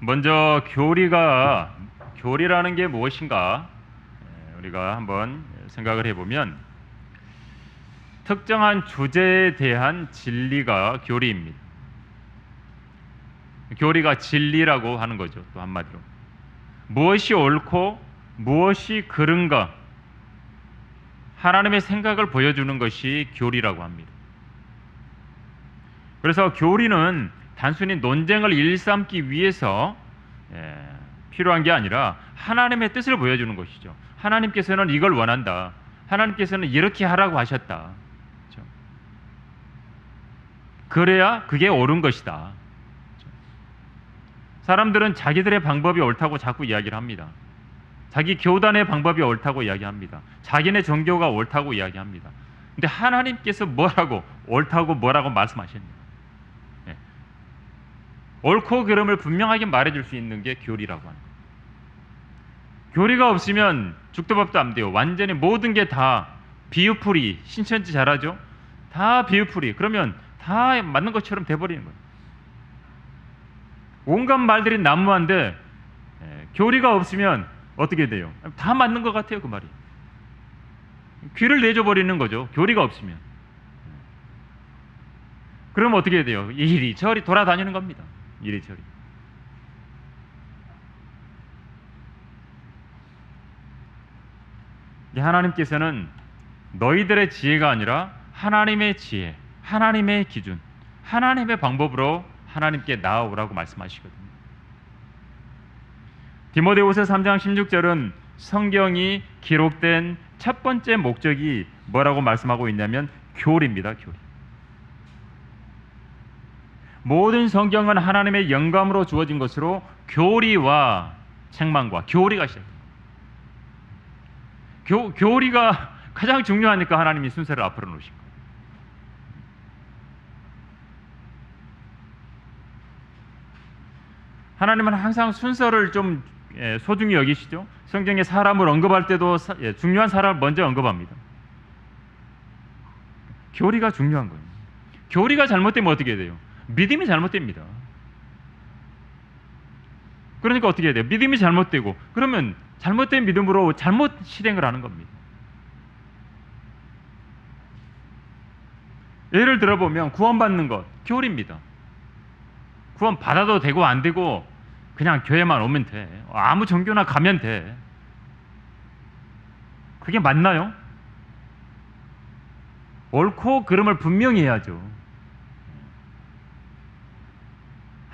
먼저 교리가 교리라는 게 무엇인가 예, 우리가 한번 생각을 해보면 특정한 주제에 대한 진리가 교리입니다. 교리가 진리라고 하는 거죠. 또 한마디로 무엇이 옳고 무엇이 그른가 하나님의 생각을 보여주는 것이 교리라고 합니다. 그래서 교리는 단순히 논쟁을 일삼기 위해서 예, 필요한 게 아니라 하나님의 뜻을 보여주는 것이죠. 하나님께서는 이걸 원한다. 하나님께서는 이렇게 하라고 하셨다. 그렇죠? 그래야 그게 옳은 것이다. 그렇죠? 사람들은 자기들의 방법이 옳다고 자꾸 이야기를 합니다. 자기 교단의 방법이 옳다고 이야기합니다. 자기네 종교가 옳다고 이야기합니다. 근데 하나님께서 뭐라고 옳다고 뭐라고 말씀하셨냐? 예. 옳고 그름을 분명하게 말해줄 수 있는 게 교리라고 하는. 교리가 없으면 죽도 밥도 안 돼요. 완전히 모든 게 다 비유풀이 신천지 잘하죠? 다 비유풀이. 그러면 다 맞는 것처럼 돼버리는 거예요. 온갖 말들이 난무한데 예, 교리가 없으면 어떻게 돼요? 다 맞는 것 같아요 그 말이. 귀를 내줘 버리는 거죠. 교리가 없으면. 그럼 어떻게 돼요? 이리 저리 돌아다니는 겁니다. 이리 저리. 이제 하나님께서는 너희들의 지혜가 아니라 하나님의 지혜, 하나님의 기준, 하나님의 방법으로 하나님께 나아오라고 말씀하시거든요. 디모데후서 3장 16절은 성경이 기록된 첫 번째 목적이 뭐라고 말씀하고 있냐면 교리입니다. 교리. 모든 성경은 하나님의 영감으로 주어진 것으로 교리와 책망과 교리가 시작됩니다. 교, 교리가 가장 중요하니까 하나님이 순서를 앞으로 놓으신 거예요. 하나님은 항상 순서를 좀 예, 소중히 여기시죠. 성경에 사람을 언급할 때도 사, 예, 중요한 사람을 먼저 언급합니다. 교리가 중요한 거예요. 교리가 잘못되면 어떻게 돼요? 믿음이 잘못됩니다. 그러니까 어떻게 해야 돼요? 믿음이 잘못되고 그러면 잘못된 믿음으로 잘못 실행을 하는 겁니다. 예를 들어보면 구원받는 것 교리입니다. 구원 받아도 되고 안 되고 그냥 교회만 오면 돼. 아무 종교나 가면 돼. 그게 맞나요? 옳고 그름을 분명히 해야죠.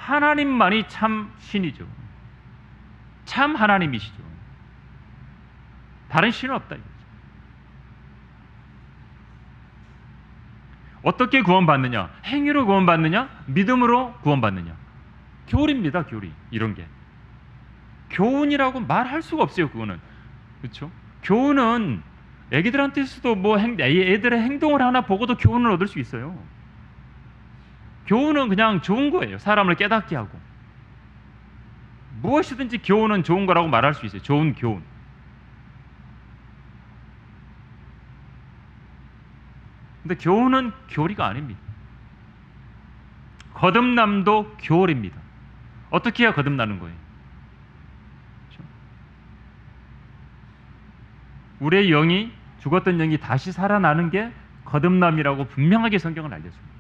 하나님만이 참 신이죠. 참 하나님이시죠. 다른 신은 없다. 어떻게 구원받느냐? 행위로 구원받느냐? 믿음으로 구원받느냐? 교리입니다, 교리. 이런 게. 교훈이라고 말할 수가 없어요, 그거는. 그렇죠? 교훈은 애기들한테서도 뭐 행, 애들의 행동을 하나 보고도 교훈을 얻을 수 있어요. 교훈은 그냥 좋은 거예요. 사람을 깨닫게 하고. 무엇이든지 교훈은 좋은 거라고 말할 수 있어요. 좋은 교훈. 근데 교훈은 교리가 아닙니다. 거듭남도 교리입니다. 어떻게 해야 거듭나는 거예요? 그렇죠? 우리의 영이 죽었던 영이 다시 살아나는 게 거듭남이라고 분명하게 성경은 알려줍니다.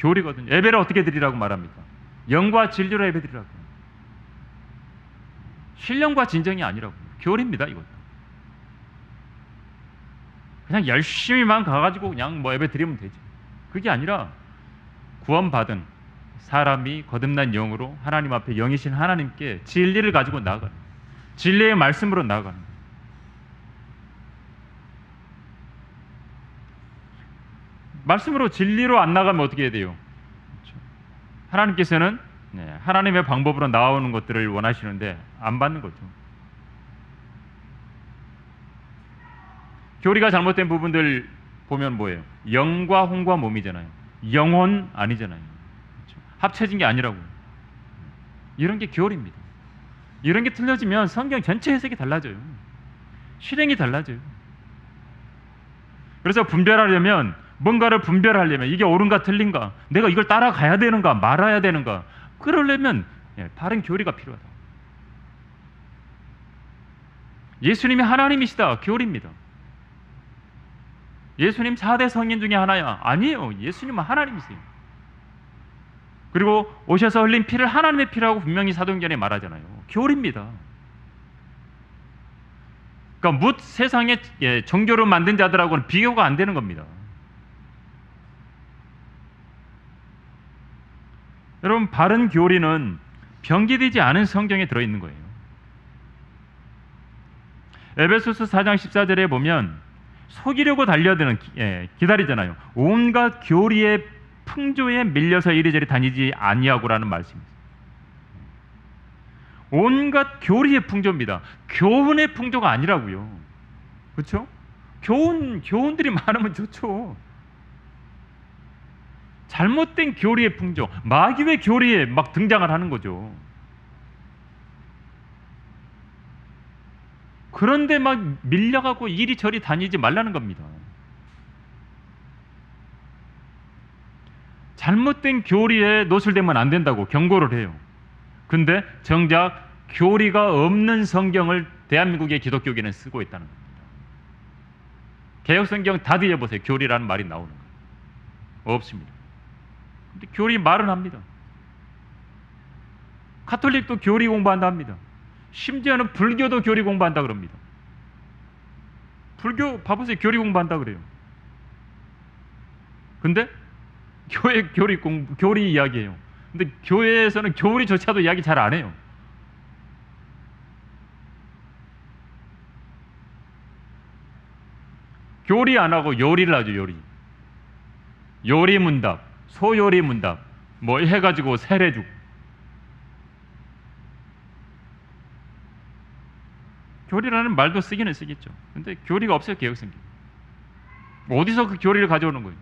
교리거든요. 예배를 어떻게 드리라고 말합니까? 영과 진리로 예배 드리라고. 신령과 진정이 아니라고. 교리입니다, 이것도. 그냥 열심히만 가가지고 그냥 뭐 예배 드리면 되지. 그게 아니라 구원받은 사람이 거듭난 영으로 하나님 앞에 영이신 하나님께 진리를 가지고 나아가는 진리의 말씀으로 나아가는 거예요. 말씀으로 진리로 안 나가면 어떻게 해야 돼요? 그렇죠. 하나님께서는 네, 하나님의 방법으로 나오는 것들을 원하시는데 안 받는 거죠. 교리가 잘못된 부분들 보면 뭐예요? 영과 혼과 몸이잖아요. 영혼 아니잖아요. 그렇죠? 합쳐진 게 아니라고. 이런 게 교리입니다. 이런 게 틀려지면 성경 전체 해석이 달라져요. 실행이 달라져요. 그래서 분별하려면 뭔가를 분별하려면 이게 옳은가 틀린가, 내가 이걸 따라가야 되는가 말아야 되는가, 그러려면 예, 바른 교리가 필요하다. 예수님이 하나님이시다. 교리입니다. 예수님 4대 성인 중에 하나야. 아니에요. 예수님은 하나님이세요. 그리고 오셔서 흘린 피를 하나님의 피라고 분명히 사도행전에 말하잖아요. 교리입니다. 그러니까 묻 세상의 예, 종교를 만든 자들하고는 비교가 안 되는 겁니다. 여러분 바른 교리는 변기되지 않은 성경에 들어 있는 거예요. 에베소서 4장 14절에 보면 속이려고 달려드는 예, 기다리잖아요. 온갖 교리의 풍조에 밀려서 이리저리 다니지 아니하고라는 말씀입니다. 온갖 교리의 풍조입니다. 교훈의 풍조가 아니라고요. 그렇죠? 교훈 교훈들이 많으면 좋죠. 잘못된 교리의 풍조, 마귀의 교리에 막 등장을 하는 거죠. 그런데 막 밀려가고 이리저리 다니지 말라는 겁니다. 잘못된 교리에 노출되면 안 된다고 경고를 해요. 근데 정작 교리가 없는 성경을 대한민국의 기독교계는 쓰고 있다는 겁니다. 개혁 성경 다 뒤져보세요. 교리라는 말이 나오는 거 없습니다. 근데 교리 말은 합니다. 카톨릭도 교리 공부한다 합니다. 심지어는 불교도 교리 공부한다 그럽니다. 불교 봐보세요. 교리 공부한다 그래요. 근데 교회 교리 공부 교리 이야기해요. 근데 교회에서는 교리조차도 이야기 잘 안 해요. 교리 안 하고 요리를 하죠, 요리. 요리 문답, 소요리 문답, 뭐 해가지고 세례죽. 교리라는 말도 쓰기는 쓰겠죠. 근데 교리가 없어요, 개혁성경. 어디서 그 교리를 가져오는 거예요?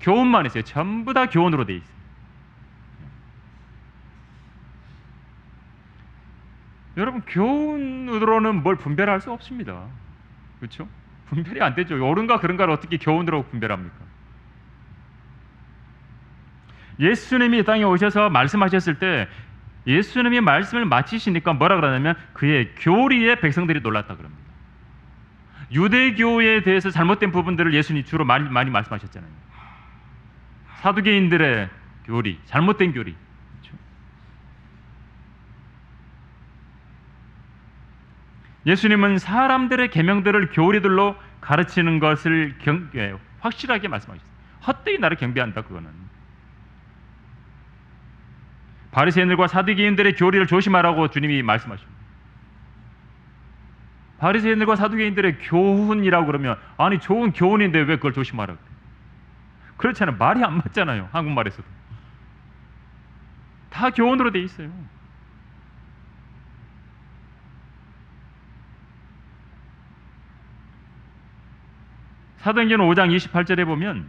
교훈만 있어요. 전부 다 교훈으로 돼 있어요. 여러분 교훈으로는 뭘 분별할 수 없습니다. 그렇죠? 분별이 안 되죠. 옳은가 그른가를 어떻게 교훈으로 분별합니까? 예수님이 이 땅에 오셔서 말씀하셨을 때 예수님이 말씀을 마치시니까 뭐라 그러냐면 그의 교리에 백성들이 놀랐다 그럽니다. 유대교에 대해서 잘못된 부분들을 예수님이 주로 많이, 많이 말씀하셨잖아요. 사두개인들의 교리, 잘못된 교리. 그렇죠? 예수님은 사람들의 계명들을 교리들로 가르치는 것을 경, 예, 확실하게 말씀하셨어요. 헛되이 나를 경배한다 그거는. 바리새인들과 사두개인들의 교리를 조심하라고 주님이 말씀하십니다. 바리새인들과 사두개인들의 교훈이라고 그러면 아니 좋은 교훈인데 왜 그걸 조심하라고? 그렇잖아요. 말이 안 맞잖아요. 한국말에서도. 다 교훈으로 돼 있어요. 사도행전 5장 28절에 보면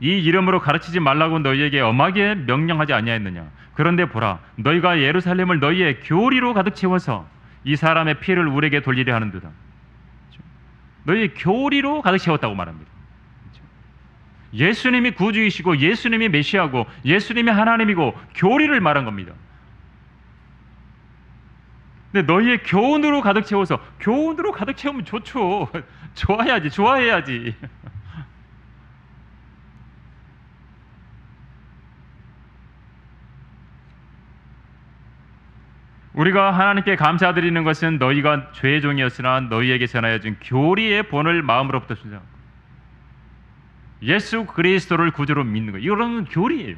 이 이름으로 가르치지 말라고 너희에게 엄하게 명령하지 아니하였느냐? 그런데 보라 너희가 예루살렘을 너희의 교리로 가득 채워서 이 사람의 피를 우리에게 돌리려 하는도다. 너희의 교리로 가득 채웠다고 말합니다. 예수님이 구주이시고 예수님이 메시아고 예수님이 하나님이고 교리를 말한 겁니다. 근데 너희의 교훈으로 가득 채워서 교훈으로 가득 채우면 좋죠. 좋아야지 좋아해야지 우리가 하나님께 감사드리는 것은 너희가 죄의 종이었으나 너희에게 전하여 준 교리의 본을 마음으로부터 순종하고 예수 그리스도를 구주로 믿는 것 이거는 교리예요.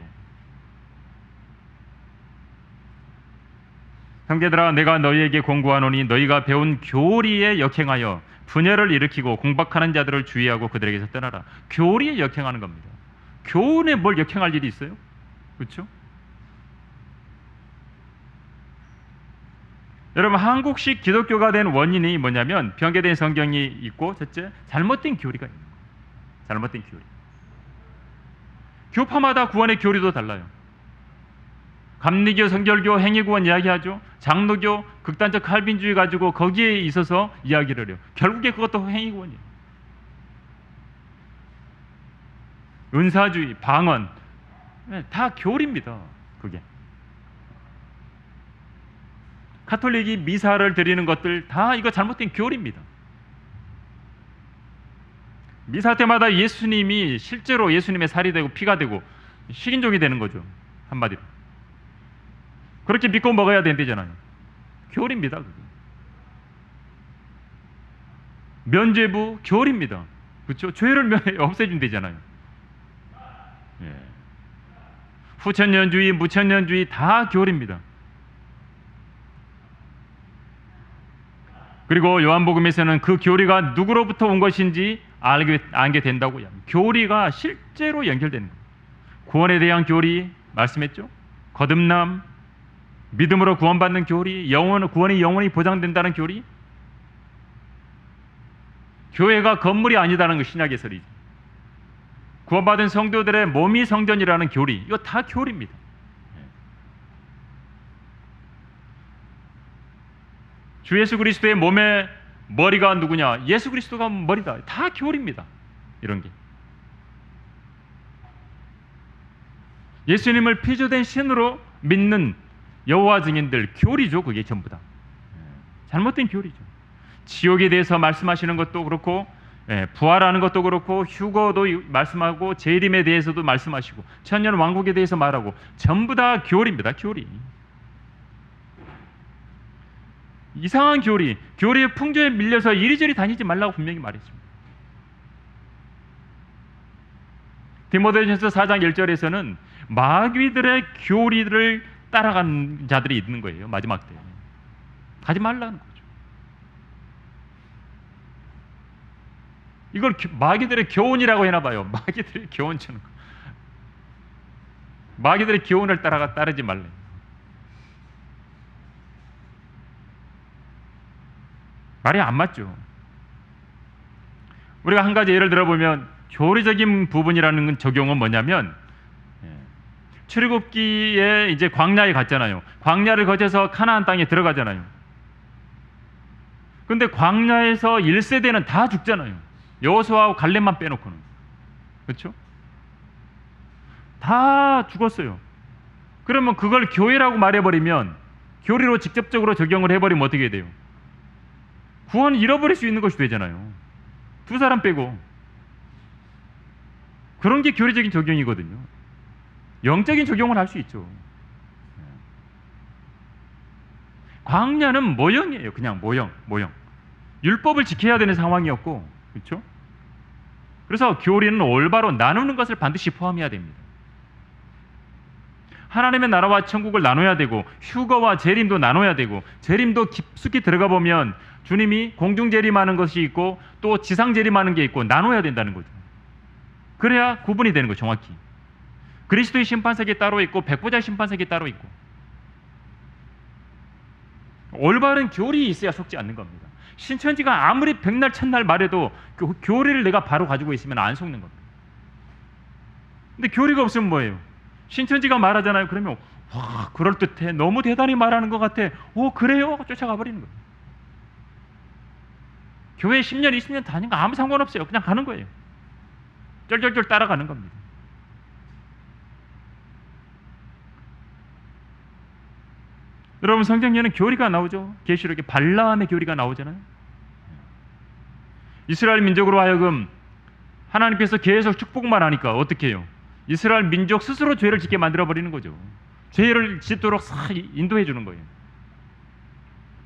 형제들아 내가 너희에게 공부하노니 너희가 배운 교리에 역행하여 분열을 일으키고 공박하는 자들을 주의하고 그들에게서 떠나라. 교리에 역행하는 겁니다. 교훈에 뭘 역행할 일이 있어요? 그렇죠? 여러분 한국식 기독교가 된 원인이 뭐냐면 변개된 성경이 있고 첫째 잘못된 교리가 있는 거예요. 잘못된 교리. 교파마다 구원의 교리도 달라요. 감리교, 성결교, 행위구원 이야기하죠. 장로교, 극단적 칼빈주의 가지고 거기에 있어서 이야기를 해요. 결국에 그것도 행위구원이에요. 은사주의, 방언 예, 다 교리입니다. 그게 카톨릭이 미사를 드리는 것들 다 이거 잘못된 교리입니다. 미사 때마다 예수님이 실제로 예수님의 살이 되고 피가 되고 식인종이 되는 거죠. 한마디로. 그렇게 믿고 먹어야 된대잖아요. 교리입니다. 그게. 면죄부 교리입니다. 그렇죠? 죄를 면- 없애준대잖아요. 예. 후천년주의, 무천년주의 다 교리입니다. 그리고 요한복음에서는 그 교리가 누구로부터 온 것인지 알게, 알게 된다고요. 교리가 실제로 연결되는. 구원에 대한 교리 말씀했죠. 거듭남, 믿음으로 구원받는 교리, 영원 구원이 영원히 보장된다는 교리. 교회가 건물이 아니다는 거 신약의 설이죠. 구원받은 성도들의 몸이 성전이라는 교리, 이거 다 교리입니다. 주 예수 그리스도의 몸의 머리가 누구냐? 예수 그리스도가 머리다. 다 교리입니다. 이런 게. 예수님을 피조된 신으로 믿는 여호와 증인들 교리죠. 그게 전부 다. 예, 잘못된 교리죠. 지옥에 대해서 말씀하시는 것도 그렇고 예, 부활하는 것도 그렇고 휴거도 이- 말씀하고 재림에 대해서도 말씀하시고 천년 왕국에 대해서 말하고 전부 다 교리입니다. 교리. 이상한 교리, 교리의 풍조에 밀려서 이리저리 다니지 말라고 분명히 말했습니다. 디모데전서 4장 1절에서는 마귀들의 교리를 따라간 자들이 있는 거예요. 마지막 때. 가지 말라는 거죠. 이걸 교- 마귀들의 교훈이라고 해나 봐요. 마귀들의 교훈처럼. 마귀들의 교훈을 따라가 따르지 말래. 말이 안 맞죠. 우리가 한 가지 예를 들어보면 교리적인 부분이라는 건 적용은 뭐냐면 예, 출애굽기에 이제 광야에 갔잖아요. 광야를 거쳐서 가나안 땅에 들어가잖아요. 근데 광야에서 1세대는 다 죽잖아요. 여호수아와 갈렙만 빼놓고는. 그렇죠? 다 죽었어요. 그러면 그걸 교회라고 말해버리면 교리로 직접적으로 적용을 해버리면 어떻게 돼요? 구원 잃어버릴 수 있는 것이 되잖아요. 두 사람 빼고. 그런 게 교리적인 적용이거든요. 영적인 적용을 할 수 있죠. 광야는 모형이에요. 그냥 모형, 모형. 율법을 지켜야 되는 상황이었고, 그렇죠? 그래서 교리는 올바로 나누는 것을 반드시 포함해야 됩니다. 하나님의 나라와 천국을 나눠야 되고 휴거와 재림도 나눠야 되고 재림도 깊숙이 들어가 보면 주님이 공중 재림하는 것이 있고 또 지상 재림하는 게 있고 나눠야 된다는 거죠. 그래야 구분이 되는 거 정확히. 그리스도의 심판석이 따로 있고 백보자 심판석이 따로 있고 올바른 교리 있어야 속지 않는 겁니다. 신천지가 아무리 백날 천날 말해도 교, 교리를 내가 바로 가지고 있으면 안 속는 겁니다. 근데 교리가 없으면 뭐예요? 신천지가 말하잖아요. 그러면 와 그럴 듯해. 너무 대단히 말하는 것 같아. 오 그래요? 쫓아가 버리는 거예요. 교회 10년, 20년 다니는 거 아무 상관없어요. 그냥 가는 거예요. 쫄쫄쫄 따라가는 겁니다. 여러분 성경에는 교리가 나오죠. 계시록에 발라함의 교리가 나오잖아요. 이스라엘 민족으로 하여금 하나님께서 계속 축복만 하니까 어떻게 해요? 이스라엘 민족 스스로 죄를 짓게 만들어 버리는 거죠. 죄를 짓도록 싹 인도해 주는 거예요.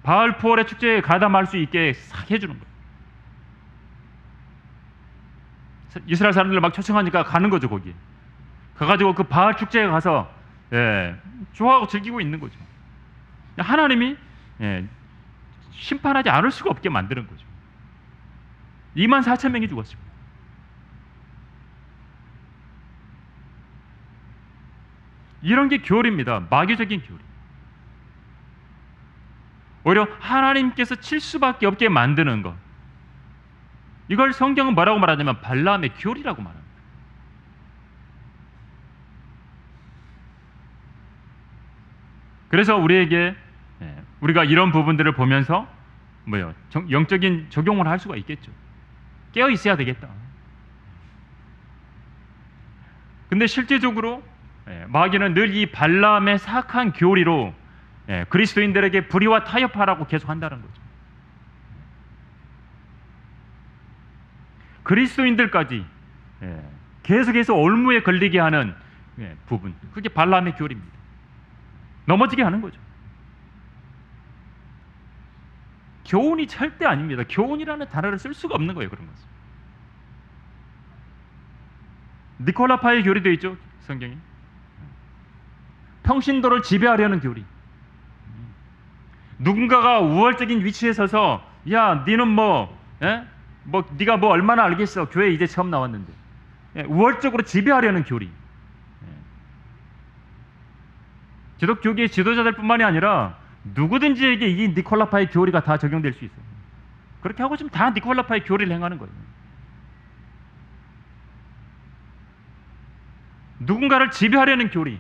바알 푸월의 축제에 가담할 수 있게 싹 해주는 거예요. 이스라엘 사람들 막 초청하니까 가는 거죠 거기. 가가지고 그 바알 축제에 가서 예, 좋아하고 즐기고 있는 거죠. 하나님이 예, 심판하지 않을 수가 없게 만드는 거죠. 2만 4천 명이 죽었습니다. 이런 게 교리입니다. 마귀적인 교리. 오히려 하나님께서 칠 수밖에 없게 만드는 것. 이걸 성경은 뭐라고 말하냐면 발람의 교리라고 말합니다. 그래서 우리에게 예, 우리가 이런 부분들을 보면서 뭐요 영적인 적용을 할 수가 있겠죠. 깨어 있어야 되겠다. 근데 실제적으로 예, 마귀는 늘 이 발람의 사악한 교리로 예, 그리스도인들에게 불의와 타협하라고 계속 한다는 거죠. 그리스도인들까지 예, 계속해서 올무에 걸리게 하는 예, 부분 그게 발람의 교리입니다. 넘어지게 하는 거죠. 교훈이 절대 아닙니다. 교훈이라는 단어를 쓸 수가 없는 거예요. 그런 것은. 니콜라파의 교리도 있죠. 성경에. 평신도를 지배하려는 교리. 누군가가 우월적인 위치에 서서 야, 니는 뭐, 예? 뭐 네가 뭐 얼마나 알겠어? 교회 이제 처음 나왔는데. 예, 우월적으로 지배하려는 교리. 예. 기독교계의 지도자들뿐만이 아니라 누구든지에게 이 니콜라파의 교리가 다 적용될 수 있어요. 그렇게 하고 지금 다 니콜라파의 교리를 행하는 거예요. 누군가를 지배하려는 교리.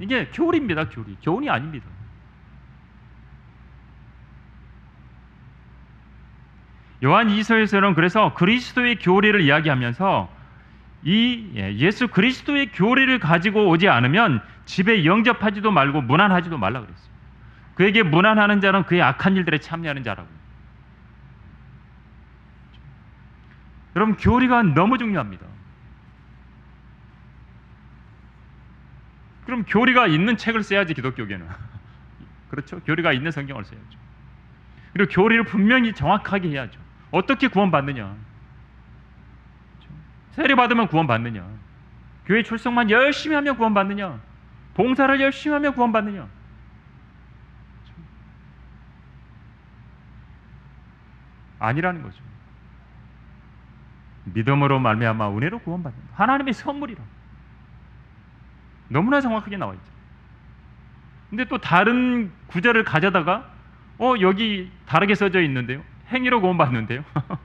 이게 교리입니다, 교리. 교훈이 아닙니다. 요한 이서에서는 그래서 그리스도의 교리를 이야기하면서 이 예, 예수 그리스도의 교리를 가지고 오지 않으면 집에 영접하지도 말고 문안하지도 말라 그랬어요. 그에게 문안하는 자는 그의 악한 일들에 참여하는 자라고. 여러분 교리가 너무 중요합니다. 그럼 교리가 있는 책을 써야지 기독교계는. 그렇죠? 교리가 있는 성경을 써야죠. 그리고 교리를 분명히 정확하게 해야죠. 어떻게 구원받느냐? 세례 받으면 구원받느냐? 교회 출석만 열심히 하면 구원받느냐? 봉사를 열심히 하면 구원받느냐? 아니라는 거죠. 믿음으로 말미암아 은혜로 구원받는 하나님의 선물이라. 너무나 정확하게 나와 있죠. 근데 또 다른 구절을 가져다가 어 여기 다르게 써져 있는데요. 행위로 구원받는데요.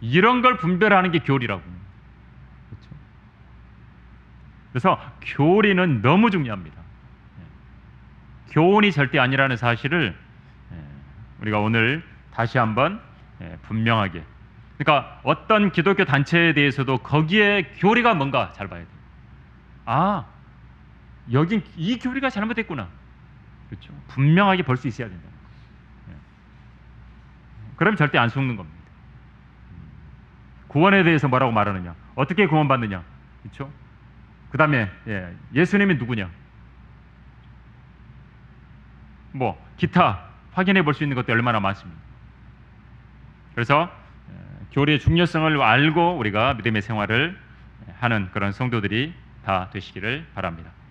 이런 걸 분별하는 게 교리라고. 그렇죠? 그래서 교리는 너무 중요합니다. 예. 교훈이 절대 아니라는 사실을 예, 우리가 오늘 다시 한번 예, 분명하게. 그러니까 어떤 기독교 단체에 대해서도 거기에 교리가 뭔가 잘 봐야 돼요. 아, 여긴 이 교리가 잘못됐구나. 그렇죠. 분명하게 볼 수 있어야 된다. 예. 그럼 절대 안 속는 겁니다. 구원에 대해서 뭐라고 말하느냐? 어떻게 구원받느냐? 그렇죠? 그 다음에 예, 예수님이 누구냐? 뭐 기타 확인해 볼 수 있는 것도 얼마나 많습니다. 그래서 예, 교리의 중요성을 알고 우리가 믿음의 생활을 하는 그런 성도들이 다 되시기를 바랍니다.